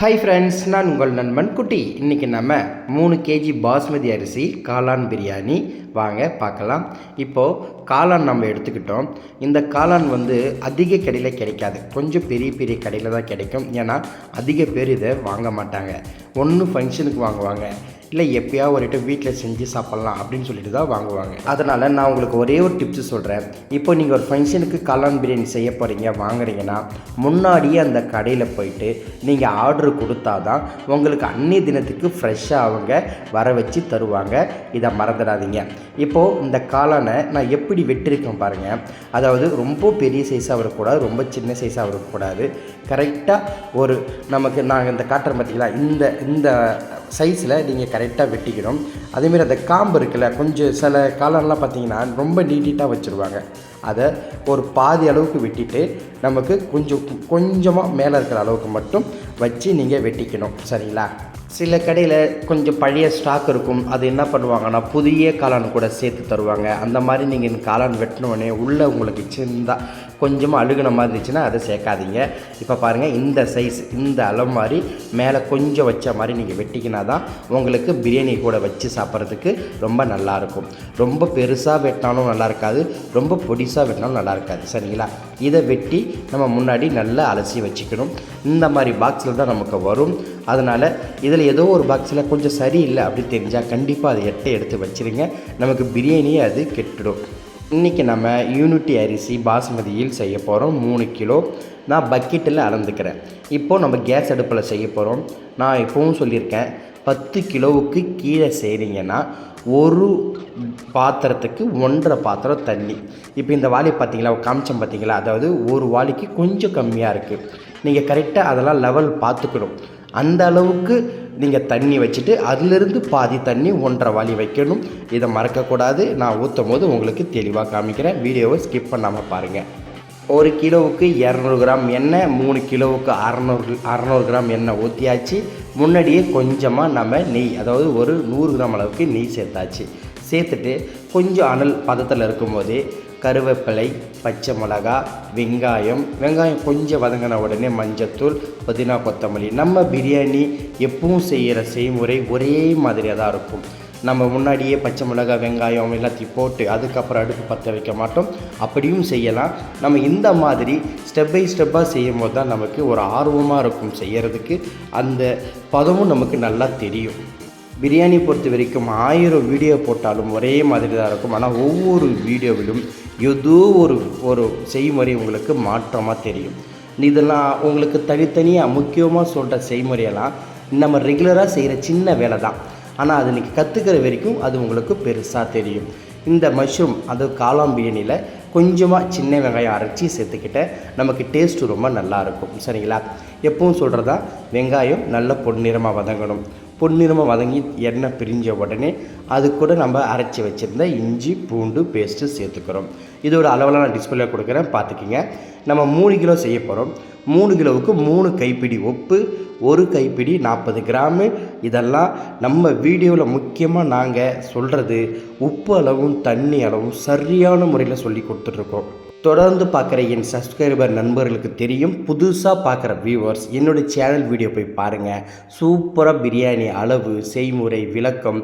Hi friends நான் உங்கள் நண்பன் குட்டி. இன்றைக்கி நம்ம மூணு கேஜி பாஸ்மதி அரிசி காளான் பிரியாணி. வாங்க பார்க்கலாம். இப்போது காளான் நம்ம எடுத்துக்கிட்டோம். இந்த காளான் வந்து அதிக கடையில் கிடைக்காது. கொஞ்சம் பெரிய பெரிய கடையில் தான் கிடைக்கும். ஏன்னா அதிக பேர் இதை வாங்க மாட்டாங்க. ஒன்று ஃபங்க்ஷனுக்கு வாங்குவாங்க. இல்லை எப்பயா ஒரு வீட்டில் செஞ்சு சாப்பிட்லாம் அப்படின்னு சொல்லிட்டு தான் வாங்குவாங்க. அதனால் நான் உங்களுக்கு ஒரே ஒரு டிப்ஸ் சொல்கிறேன் இப்போ நீங்கள் ஒரு ஃபங்க்ஷனுக்கு காளான் பிரியாணி செய்ய போகிறீங்க வாங்குறீங்கன்னா முன்னாடியே அந்த கடையில் போயிட்டு நீங்கள் ஆர்டர் கொடுத்தா தான் உங்களுக்கு அன்னைய தினத்துக்கு ஃப்ரெஷ்ஷாக அவங்க வர வச்சு தருவாங்க. இதை மறந்துடாதீங்க. இப்போது இந்த காளானை நான் எப்படி வெட்டிருக்கேன் பாருங்கள் அதாவது ரொம்ப பெரிய சைஸாக வரக்கூடாது ரொம்ப சின்ன சைஸாக வரக்கூடாது. கரெக்டாக ஒரு நமக்கு நாங்கள் இந்த காட்டுறோம் பார்த்தீங்களா இந்த இந்த சைஸில் நீங்கள் கரெக்டாக வெட்டிக்கணும். அதேமாரி அந்த காம்பு இருக்குல்ல கொஞ்சம் சில காலம்லாம் பார்த்தீங்கன்னா ரொம்ப நீட்டாக வச்சுருவாங்க. அதை ஒரு பாதி அளவுக்கு வெட்டிட்டு நமக்கு கொஞ்சம் கொஞ்சமாக மேலே இருக்கிற அளவுக்கு மட்டும் வச்சு நீங்கள் வெட்டிக்கணும். சரிங்களா? சில கடையில் கொஞ்சம் பழைய ஸ்டாக் இருக்கும். அது என்ன பண்ணுவாங்கன்னா புதிய காளான் கூட சேர்த்து தருவாங்க. அந்த மாதிரி நீங்கள் இந்த காளான் வெட்டினோடனே உள்ளே உங்களுக்கு சின்னதாக கொஞ்சமாக அழுகுன மாதிரி இருந்துச்சுன்னா அதை சேர்க்காதீங்க. இப்போ பாருங்கள் இந்த சைஸ் இந்த அளவு மாதிரி மேலே கொஞ்சம் வச்ச மாதிரி நீங்கள் வெட்டிக்கினா தான் உங்களுக்கு பிரியாணி கூட வச்சு சாப்பிட்றதுக்கு ரொம்ப நல்லாயிருக்கும் ரொம்ப பெருசாக வெட்டினாலும் நல்லா இருக்காது ரொம்ப பொடிசாக வெட்டினாலும் நல்லா இருக்காது. சரிங்களா? இதை வெட்டி நம்ம முன்னாடி நல்லா அலசி வச்சுக்கணும். இந்த மாதிரி பாக்ஸில் தான் நமக்கு வரும். அதனால் இதில் ஏதோ ஒரு பாக்ஸில் கொஞ்சம் சரியில்லை அப்படின்னு தெரிஞ்சால் கண்டிப்பாக அதை எட்டை எடுத்து வச்சுருங்க. நமக்கு பிரியாணியே அது கெட்டுடும். இன்றைக்கி நம்ம யூனிட்டி அரிசி பாஸ்மதியில் செய்ய போகிறோம் மூணு கிலோ. நான் பக்கெட்டில் அளந்துக்கிறேன் இப்போது நம்ம கேஸ் அடுப்பில் செய்ய போகிறோம் நான் இப்போவும் சொல்லியிருக்கேன். பத்து கிலோவுக்கு கீழே செய்கிறீங்கன்னா ஒரு பாத்திரத்துக்கு ஒன்றரை பாத்திரம் தண்ணி. இப்போ இந்த வாளி பார்த்தீங்களா? காமிச்சம் பார்த்தீங்களா? அதாவது ஒரு வாளிக்கு கொஞ்சம் கம்மியாக இருக்குது நீங்கள் கரெக்டாக அதெல்லாம் லெவல் பார்த்துக்கணும். அந்த அளவுக்கு நீங்கள் தண்ணி வச்சுட்டு அதிலிருந்து பாதி தண்ணி ஒன்றரை வாளி வைக்கணும். இதை மறக்கக்கூடாது. நான் ஊற்றும் போது உங்களுக்கு தெளிவாக காமிக்கிறேன். வீடியோவை ஸ்கிப் பண்ணாமல் பாருங்கள் ஒரு கிலோவுக்கு இரநூறு கிராம் எண்ணெய் மூணு கிலோவுக்கு அறநூறு அறநூறு கிராம் எண்ணெய் ஊற்றியாச்சு முன்னாடியே கொஞ்சமாக நம்ம நெய் அதாவது ஒரு நூறு கிராம் அளவுக்கு நெய் சேர்த்தாச்சு. சேர்த்துட்டு கொஞ்சம் அனல் பதத்தில் இருக்கும்போதே கருவேப்பிலை பச்சை மிளகா வெங்காயம். வெங்காயம் கொஞ்சம் வதங்கின உடனே மஞ்சத்தூள் புதினா கொத்தமல்லி. நம்ம பிரியாணி எப்பவும் செய்கிற செய்முறை ஒரே மாதிரியாக தான் இருக்கும். நம்ம முன்னாடியே பச்சை மிளகா வெங்காயம் எல்லாத்தையும் போட்டு அதுக்கப்புறம் அடுப்பு பற்ற வைக்க மாட்டோம். அப்படியும் செய்யலாம். நம்ம இந்த மாதிரி ஸ்டெப் பை ஸ்டெப்பாக செய்யும் போது தான் நமக்கு ஒரு ஆர்வமாக இருக்கும் செய்கிறதுக்கு அந்த பதமும் நமக்கு நல்லா தெரியும். பிரியாணி பொறுத்த வரைக்கும் ஆயிரம் வீடியோ போட்டாலும் ஒரே மாதிரி தான் இருக்கும். ஆனால் ஒவ்வொரு வீடியோவிலும் ஏதோ ஒரு ஒரு செய்முறை உங்களுக்கு மாற்றமாக தெரியும். இதெல்லாம் உங்களுக்கு தனித்தனியாக முக்கியமாக சொல்கிற செய்முறையெல்லாம் நம்ம ரெகுலராக செய்கிற சின்ன வேலை தான் ஆனால் அது நீங்கள் கற்றுக்கிற வரைக்கும் அது உங்களுக்கு பெருசாக தெரியும். இந்த மஷ்ரூம் அது காளான் பிரியாணியில் கொஞ்சமாக சின்ன வெங்காயம் அரைச்சி சேர்த்துக்கிட்ட நமக்கு டேஸ்ட்டு ரொம்ப நல்லாயிருக்கும் சரிங்களா? எப்பவும் சொல்கிறதா வெங்காயம் நல்ல பொன்னிறமாக வதங்கணும். பொன்னிறமாக வதங்கி எண்ணெய் பிரிஞ்ச உடனே அது கூட நம்ம அரைச்சி வச்சுருந்த இஞ்சி பூண்டு பேஸ்ட்டு சேர்த்துக்கிறோம். இதோட அளவில் நான் டிஸ்பிளே கொடுக்குறேன். பார்த்துக்கிங்க. நம்ம மூணு கிலோ செய்ய போகிறோம் மூணு கிலோவுக்கு மூணு கைப்பிடி உப்பு ஒரு கைப்பிடி நாற்பது கிராமு. இதெல்லாம் நம்ம வீடியோவில் முக்கியமாக நாங்கள் சொல்கிறது உப்பு அளவும் தண்ணி அளவும் சரியான முறையில் சொல்லி கொடுத்துட்ருக்கோம் தொடர்ந்து பார்க்குற என் சப்ஸ்கிரைபர் நண்பர்களுக்கு தெரியும் புதுசாக பார்க்குற வியூவர்ஸ் என்னுடைய சேனல் வீடியோ போய் பாருங்கள் சூப்பராக பிரியாணி அளவு செய்முறை விளக்கம்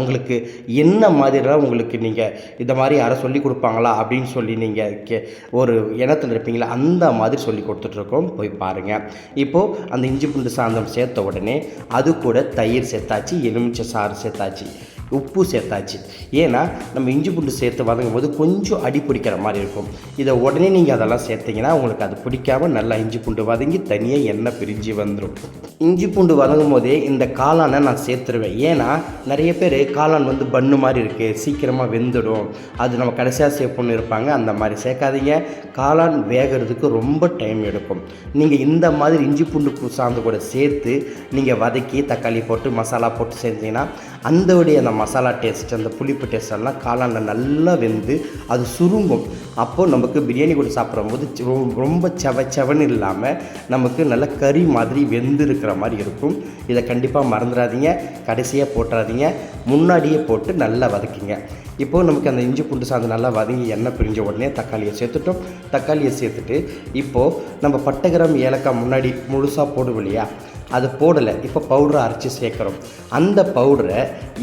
உங்களுக்கு என்ன மாதிரிலாம் உங்களுக்கு நீங்கள் இந்த மாதிரி யாரை சொல்லி கொடுப்பாங்களா அப்படின்னு சொல்லி நீங்கள் கே ஒரு எண்ணத்தில் இருப்பீங்களா அந்த மாதிரி சொல்லி கொடுத்துட்ருக்கோம். போய் பாருங்கள் இப்போது அந்த இஞ்சி பூண்டு சாந்தம் சேர்த்த உடனே அது கூட தயிர் சேர்த்தாச்சு எலுமிச்சை சாறு சேர்த்தாச்சு. உப்பு சேர்த்தாச்சு. ஏன்னா நம்ம இஞ்சி பூண்டு சேர்த்து வதங்கும் போது கொஞ்சம் அடி பிடிக்கிற மாதிரி இருக்கும். இதை உடனே நீங்கள் அதெல்லாம் சேர்த்தீங்கன்னா உங்களுக்கு அது பிடிக்காம நல்லா இஞ்சி பூண்டு வதங்கி தனியாக எண்ணெய் பிரிஞ்சு வந்துடும் இஞ்சி பூண்டு வதங்கும் போதே இந்த காளானை நான் சேர்த்துருவேன். ஏன்னா நிறைய பேர் காளான் வந்து பண்ணு மாதிரி இருக்குது சீக்கிரமாக வெந்துடும். அது நம்ம கடைசியாக சேர்ப்போன்னு இருப்பாங்க. அந்த மாதிரி சேர்க்காதீங்க. காளான் வேகிறதுக்கு ரொம்ப டைம் எடுக்கும். நீங்கள் இந்த மாதிரி இஞ்சி பூண்டு சாந்து கூட சேர்த்து நீங்கள் வதக்கி தக்காளி போட்டு மசாலா போட்டு செஞ்சீங்கன்னா அந்தோடைய அந்த மசாலா டேஸ்ட் அந்த புளிப்பு டேஸ்ட் எல்லாம் காளானில் நல்லா வெந்து அது சுருங்கும். அப்போது நமக்கு பிரியாணி கூட சாப்பிடும் போது ரொம்ப செவ செவன்னு இல்லாமல் நமக்கு நல்ல கறி மாதிரி வெந்து இருக்கிற மாதிரி இருக்கும். இதை கண்டிப்பாக மறந்துடாதீங்க. கடைசியாக போட்டுறாதீங்க. முன்னாடியே போட்டு நல்லா வதக்கிங்க. இப்போது நமக்கு அந்த இஞ்சி பூண்டு சாந்து நல்லா வதங்கி எண்ணெய் பிரிஞ்ச உடனே தக்காளியை சேர்த்துட்டோம். தக்காளியை சேர்த்துட்டு இப்போது நம்ம பட்டை கிராம் ஏலக்காய் முன்னாடி முழுசாக போடுவோம் இல்லையா? அது போடலை. இப்போ பவுடரை அரைச்சி சேர்க்குறோம். அந்த பவுடரை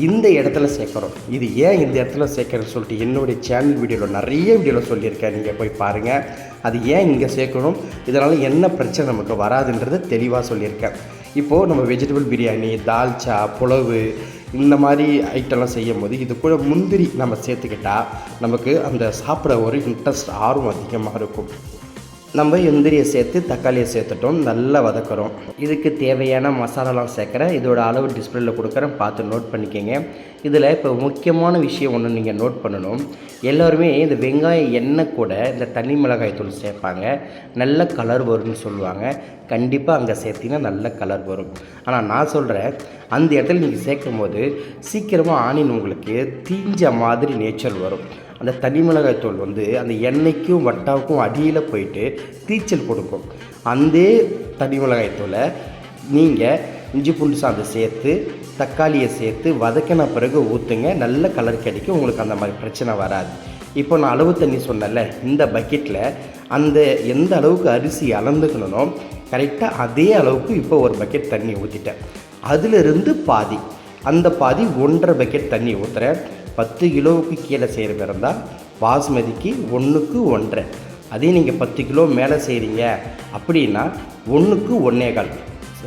இந்த இடத்துல சேர்க்குறோம். இது ஏன் இந்த இடத்துல சேர்க்குறேன்னு சொல்லிட்டு என்னுடைய சேனல் வீடியோவில் நிறைய வீடியோவில் சொல்லியிருக்கேன். நீங்கள் போய் பாருங்கள் அது ஏன் இங்கே சேர்க்கணும்? இதனால் என்ன பிரச்சனை நமக்கு வராதுன்றதை தெளிவாக சொல்லியிருக்கேன். இப்போது நம்ம வெஜிடபிள் பிரியாணி தால்ச்சா புலவு இந்த மாதிரி ஐட்டம்லாம் செய்யும் போது இது கூட முந்திரி நம்ம சேர்த்துக்கிட்டால் நமக்கு அந்த சாப்பிட ஒரு இன்ட்ரெஸ்ட் ஆர்வம் அதிகமாக இருக்கும். நம்ம எந்திரியை சேர்த்து தக்காளியை சேர்த்துட்டோம் நல்லா வதக்குறோம். இதுக்கு தேவையான மசாலாலாம் சேர்க்குறேன் இதோட அளவு டிஸ்பிளேல கொடுக்குறேன் பார்த்து நோட் பண்ணிக்கோங்க. இதில் இப்போ முக்கியமான விஷயம் ஒன்று நீங்கள் நோட் பண்ணணும். எல்லோருமே இந்த வெங்காய எண்ணெய் கூட இந்த தனி மிளகாய் தூள் சேர்ப்பாங்க. நல்ல கலர் வரும்னு சொல்லுவாங்க. கண்டிப்பாக அங்கே சேர்த்திங்கன்னா நல்ல கலர் வரும். ஆனால் நான் சொல்கிறேன் அந்த இடத்துல நீங்கள் சேர்க்கும் போது சீக்கிரமாக ஆனியன் உங்களுக்கு தீஞ்ச மாதிரி நேச்சர் வரும். அந்த தனி மிளகாய் தூள் வந்து அந்த எண்ணெய்க்கும் வட்டாவுக்கும் அடியில் போயிட்டு தீச்சல் கொடுக்கும். அந்த தனி மிளகாய் தூளை நீங்கள் இஞ்சி பூண்டு சாந்து சேர்த்து தக்காளியை சேர்த்து வதக்கின பிறகு ஊற்றுங்க நல்ல கலர் கிடைக்கும். உங்களுக்கு அந்த மாதிரி பிரச்சனை வராது. இப்போ நான் அளவு தண்ணி சொன்னேன்ல இந்த பக்கெட்டில் அந்த எந்த அளவுக்கு அரிசி அளந்துக்கணும்னோ கரெக்டாக அதே அளவுக்கு இப்போ ஒரு பக்கெட் தண்ணி ஊற்றிட்டேன் அதிலிருந்து பாதி அந்த பாதி ஒன்றரை பக்கெட் தண்ணி ஊற்றுறேன் பத்து கிலோவுக்கு கீழே செய்கிற இருந்தால் பாஸ்மதிக்கு ஒன்றுக்கு ஒன்றரை. அதே நீங்கள் பத்து கிலோ மேலே செய்கிறீங்க அப்படின்னா ஒன்றுக்கு ஒன்றே கால்.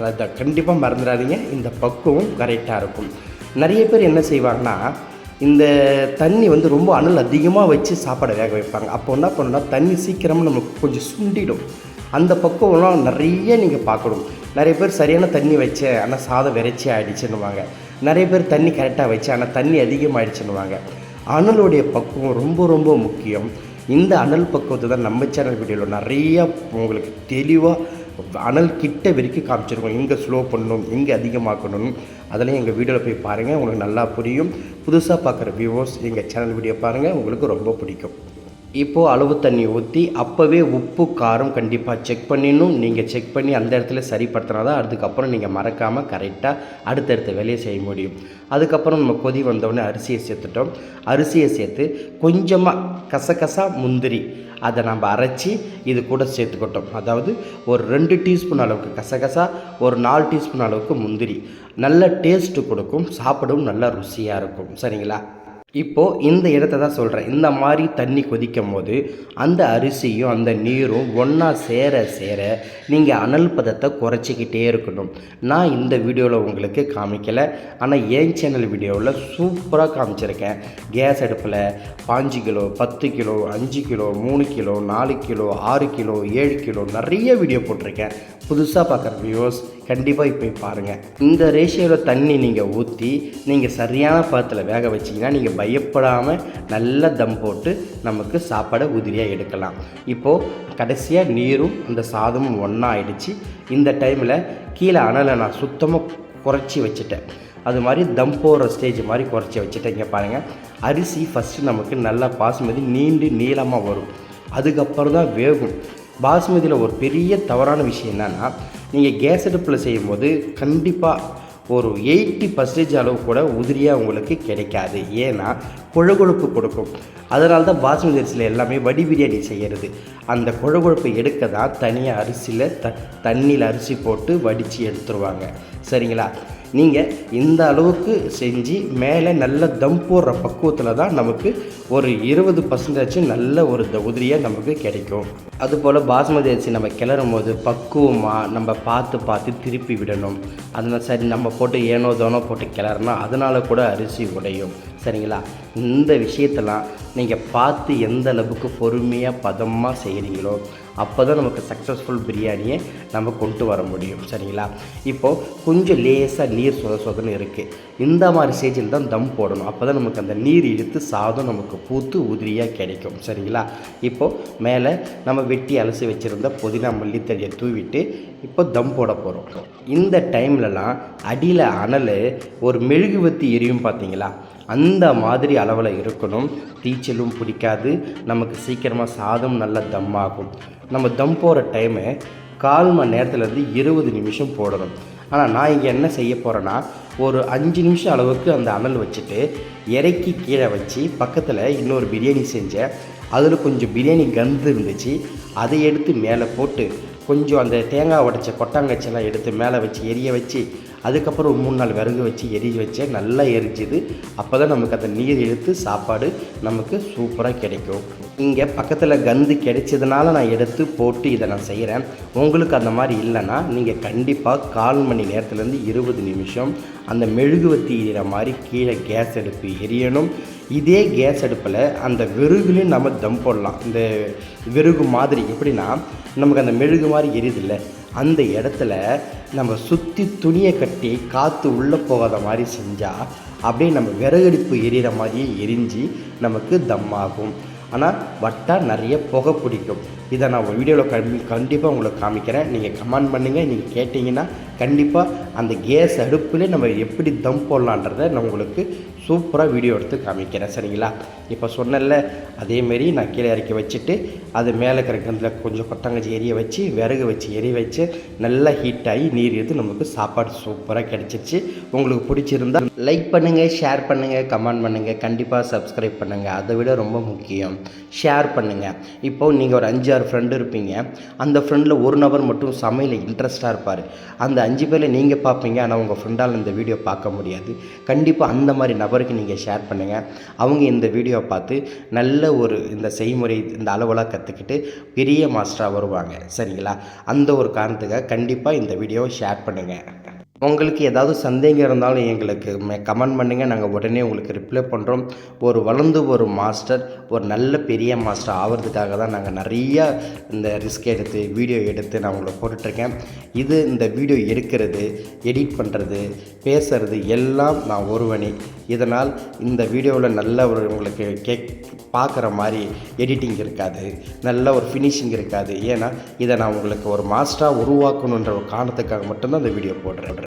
அதை கண்டிப்பாக மறந்துடாதீங்க. இந்த பக்குவம் கரெக்டாக இருக்கும். நிறைய பேர் என்ன செய்வாங்கன்னா இந்த தண்ணி வந்து ரொம்ப அனல் அதிகமாக வச்சு சாப்பாடை வேக வைப்பாங்க. அப்போ என்ன பண்ணணும்னா தண்ணி சீக்கிரமாக நமக்கு கொஞ்சம் சுண்டிடும். அந்த பக்குவம்லாம் நிறைய நீங்கள் பார்க்கணும். நிறைய பேர் சரியான தண்ணி வச்சு ஆனால் சாதம் விரைச்சி ஆகிடுச்சுன்னுவாங்க நிறைய பேர் தண்ணி கரெக்டாக வச்சு ஆனால் தண்ணி அதிகமாகிடுச்சுன்னுவாங்க அனலுடைய பக்குவம் ரொம்ப ரொம்ப முக்கியம். இந்த அனல் பக்குவத்தை தான் நம்ம சேனல் வீடியோவில் நிறையா உங்களுக்கு தெளிவாக அனல் கிட்ட வரைக்கும் காமிச்சிருக்கோம். இங்கே ஸ்லோ பண்ணணும் இங்கே அதிகமாக்கணும். அதெல்லாம் எங்கள் வீடியோவில் போய் பாருங்கள் உங்களுக்கு நல்லா புரியும். புதுசாக பார்க்குற வியூவர்ஸ் எங்கள் சேனல் வீடியோ பாருங்கள் உங்களுக்கு ரொம்ப பிடிக்கும். இப்போது அளவு தண்ணி ஊற்றி அப்போவே உப்பு காரம் கண்டிப்பாக செக் பண்ணிடணும். நீங்கள் செக் பண்ணி அந்த இடத்துல சரிப்படுத்தினா தான் அதுக்கப்புறம் நீங்கள் மறக்காமல் கரெக்டாக அடுத்தடுத்த வேலையை செய்ய முடியும். அதுக்கப்புறம் நம்ம கொதி வந்தோடனே அரிசியை சேர்த்துட்டோம். அரிசியை சேர்த்து கொஞ்சமாக கசகசா முந்திரி அதை நம்ம அரைச்சி இது கூட சேர்த்துக்கிட்டோம். அதாவது ஒரு ரெண்டு டீஸ்பூன் அளவுக்கு கசகசா ஒரு நாலு டீஸ்பூன் அளவுக்கு முந்திரி. நல்ல டேஸ்ட்டு கொடுக்கும் சாப்பிடவும் நல்லா ருசியாக இருக்கும். சரிங்களா? இப்போது இந்த இடத்த தான் சொல்கிறேன் இந்த மாதிரி தண்ணி கொதிக்கும் போது அந்த அரிசியும் அந்த நீரும் ஒன்றா சேர சேர நீங்கள் அனல் பதத்தை குறைச்சிக்கிட்டே இருக்கணும். நான் இந்த வீடியோவில் உங்களுக்கு காமிக்கலை. ஆனால் என் சேனல் வீடியோவில் சூப்பராக காமிச்சிருக்கேன். கேஸ் அடுப்பில் பாஞ்சு கிலோ பத்து கிலோ அஞ்சு கிலோ மூணு கிலோ நாலு கிலோ ஆறு கிலோ ஏழு கிலோ நிறைய வீடியோ போட்டிருக்கேன். புதுசாக பார்க்குற வியூவர்ஸ் கண்டிப்பாக போய் பாருங்கள் இந்த ரேஷியோவில் தண்ணி நீங்கள் ஊற்றி நீங்கள் சரியான பதத்தில் வேக வச்சிங்கன்னா நீங்கள் பயப்படாமல் நல்ல தம் போட்டு நமக்கு சாப்பாடை உதிரியாக எடுக்கலாம். இப்போது கடைசியாக நீரும் அந்த சாதமும் ஒன்றா ஆயிடுச்சு. இந்த டைமில் கீழே அனலை நான் சுத்தமாக குறைச்சி வச்சுட்டேன். அது மாதிரி தம் போகிற ஸ்டேஜ் மாதிரி குறைச்சி வச்சுட்டேன். இங்கே பாருங்கள் அரிசி ஃபஸ்ட்டு நமக்கு நல்லா பாசுமதி நீண்டு நீளமாக வரும். அதுக்கப்புறம் தான் வேகும். பாஸ்மதியில் ஒரு பெரிய தவறான விஷயம் என்னென்னா நீங்கள் கேஸ் அடுப்பில் செய்யும்போது கண்டிப்பாக ஒரு எயிட்டி பர்சன்டேஜ் அளவு கூட உதிரியாக உங்களுக்கு கிடைக்காது. ஏன்னா கொழுகொழுப்பு கொடுக்கும். அதனால தான் பாஸ்மதி அரிசியில் எல்லாமே வடி பிரியாணி செய்கிறது அந்த கொழுகொழுப்பை எடுக்க தான் தனியாக அரிசியில் த தண்ணியில் அரிசி போட்டு வடித்து எடுத்துருவாங்க. சரிங்களா? நீங்கள் இந்த அளவுக்கு செஞ்சு மேலே நல்ல தம் போடுற பக்குவத்தில் தான் நமக்கு ஒரு இருபது பர்சன்டேஜ் நல்ல ஒரு த உதிரியாக நமக்கு கிடைக்கும். அதுபோல் பாஸ்மதி அரிசி நம்ம கிளறும் போது பக்குவமாக நம்ம பார்த்து பார்த்து திருப்பி விடணும். அதனால் சரி நம்ம போட்டு ஏனோ தோனோ போட்டு கிளறினா அதனால் கூட அரிசி உடையும். சரிங்களா? இந்த விஷயத்தெல்லாம் நீங்கள் பார்த்து எந்த அளவுக்கு பொறுமையாக பதமாக செய்கிறீங்களோ அப்போ தான் நமக்கு சக்ஸஸ்ஃபுல் பிரியாணியை நம்ம கொண்டு வர முடியும். சரிங்களா? இப்போது கொஞ்சம் லேசாக நீர் சொத சொதன்னு இருக்குது இந்த மாதிரி ஸ்டேஜில் தான் தம் போடணும். அப்போ தான் நமக்கு அந்த நீர் இழுத்து சாதம் நமக்கு பூத்து உதிரியாக கிடைக்கும். சரிங்களா? இப்போது மேலே நம்ம வெட்டி அலசி வச்சுருந்த புதினா மல்லித்தடியை தூவிட்டு இப்போ தம் போட போகிறோம் இந்த டைம்லலாம் அடியில் அனல் ஒரு மெழுகுவத்தி எரியும் பார்த்தீங்களா அந்த மாதிரி அளவில் இருக்கணும். டீச்சலும் பிடிக்காது. நமக்கு சீக்கிரமாக சாதம் நல்லா தம் ஆகும் நம்ம தம் போகிற டைமு கால் மணி நேரத்துலேருந்து இருபது நிமிஷம் போடணும். ஆனால் நான் இங்கே என்ன செய்ய போகிறேன்னா ஒரு அஞ்சு நிமிஷம் அளவுக்கு அந்த அனல் வச்சுட்டு இறக்கி கீழே வச்சு பக்கத்தில் இன்னொரு பிரியாணி செஞ்சேன் அதில் கொஞ்சம் பிரியாணி கந்து இருந்துச்சு அதை எடுத்து மேலே போட்டு கொஞ்சம் அந்த தேங்காய் உடைச்ச கொட்டாங்கச்செல்லாம் எடுத்து மேலே வச்சு எரிய வச்சு அதுக்கப்புறம் ஒரு மூணு நாள் விறகு வச்சு எரிய வச்சு நல்லா எரிஞ்சுது. அப்போ தான் நமக்கு அந்த நீர் இழுத்து சாப்பாடு நமக்கு சூப்பராக கிடைக்கும். இங்கே பக்கத்தில் கந்து கிடைச்சதுனால நான் எடுத்து போட்டு இதை நான் செய்கிறேன் உங்களுக்கு அந்த மாதிரி இல்லைன்னா நீங்கள் கண்டிப்பாக கால் மணி நேரத்துலேருந்து இருபது நிமிஷம் அந்த மெழுகுவத்தி எரிகிற மாதிரி கீழே கேஸ் அடுப்பு எரியணும். இதே கேஸ் அடுப்பில் அந்த விறகுலையும் நம்ம தம் போடலாம். இந்த விறகு மாதிரி எப்படின்னா நமக்கு அந்த மெழுகு மாதிரி எரியுதில்ல. அந்த இடத்துல நம்ம சுற்றி துணியை கட்டி காற்று உள்ளே போகாத மாதிரி செஞ்சால் அப்படியே நம்ம விறகடுப்பு எரியிற மாதிரியே எரிஞ்சு நமக்கு தம் ஆகும் ஆனால் வட்டாக நிறைய புகை பிடிக்கும். இதை நான் வீடியோவில் கண்டி கண்டிப்பாக உங்களுக்கு காமிக்கிறேன். நீங்கள் கமெண்ட் பண்ணுங்கள் நீங்கள் கேட்டிங்கன்னா கண்டிப்பாக அந்த கேஸ் அடுப்பில் நம்ம எப்படி தம் போடலான்றதை நான் உங்களுக்கு சூப்பராக வீடியோ எடுத்து காமிக்கிறேன் சரிங்களா? இப்போ சொன்னல அதேமாரி நான் கீழே இறக்கி வச்சுட்டு அது மேலே இருக்கிற கொஞ்சம் கொட்டங்கச்சி எரிய வச்சு விறகு வச்சு எரிய வச்சு நல்லா ஹீட் ஆகி நீர் எடுத்து நமக்கு சாப்பாடு சூப்பராக கிடச்சிருச்சு. உங்களுக்கு பிடிச்சிருந்தா லைக் பண்ணுங்கள் ஷேர் பண்ணுங்கள் கமெண்ட் பண்ணுங்கள் கண்டிப்பாக சப்ஸ்கிரைப் பண்ணுங்கள் அதை விட ரொம்ப முக்கியம் ஷேர் பண்ணுங்கள் இப்போது நீங்கள் ஒரு அஞ்சு ஆறு ஃப்ரெண்டு இருப்பீங்க. அந்த ஃப்ரெண்டில் ஒரு நபர் மட்டும் சமையல் இன்ட்ரெஸ்ட்டாக இருப்பார். அந்த அஞ்சு பேரில் நீங்கள் பார்ப்பீங்க ஆனால் உங்கள் ஃப்ரெண்டால் இந்த வீடியோ பார்க்க முடியாது. கண்டிப்பாக அந்த மாதிரி நபருக்கு நீங்கள் ஷேர் பண்ணுங்கள் அவங்க இந்த வீடியோவை பார்த்து நல்ல ஒரு இந்த செய்முறை இந்த அளவெல்லாம் கற்றுக்கிட்டு பெரிய மாஸ்டராக வருவாங்க. சரிங்களா? அந்த ஒரு காரணத்துக்காக கண்டிப்பாக இந்த வீடியோவை ஷேர் பண்ணுங்கள் உங்களுக்கு ஏதாவது சந்தேகம் இருந்தாலும் எங்களுக்கு கமெண்ட் பண்ணுங்கள் நாங்கள் உடனே உங்களுக்கு ரிப்ளை பண்ணுறோம் ஒரு வளர்ந்து ஒரு மாஸ்டர் ஒரு நல்ல பெரிய மாஸ்டர் ஆகிறதுக்காக தான் நாங்கள் நிறையா இந்த ரிஸ்க் எடுத்து வீடியோ எடுத்து நான் உங்களை போட்டுட்ருக்கேன். இது இந்த வீடியோ எடுக்கிறது எடிட் பண்ணுறது பேசுறது எல்லாம் நான் ஒருவனே. இதனால் இந்த வீடியோவில் நல்ல ஒரு உங்களுக்கு கேக் பார்க்குற மாதிரி எடிட்டிங் இருக்காது. நல்ல ஒரு ஃபினிஷிங் இருக்காது. ஏன்னா இதை நான் உங்களுக்கு ஒரு மாஸ்டராக உருவாக்கணுன்ற ஒரு காரணத்துக்காக மட்டும்தான் இந்த வீடியோ போடுறேன்.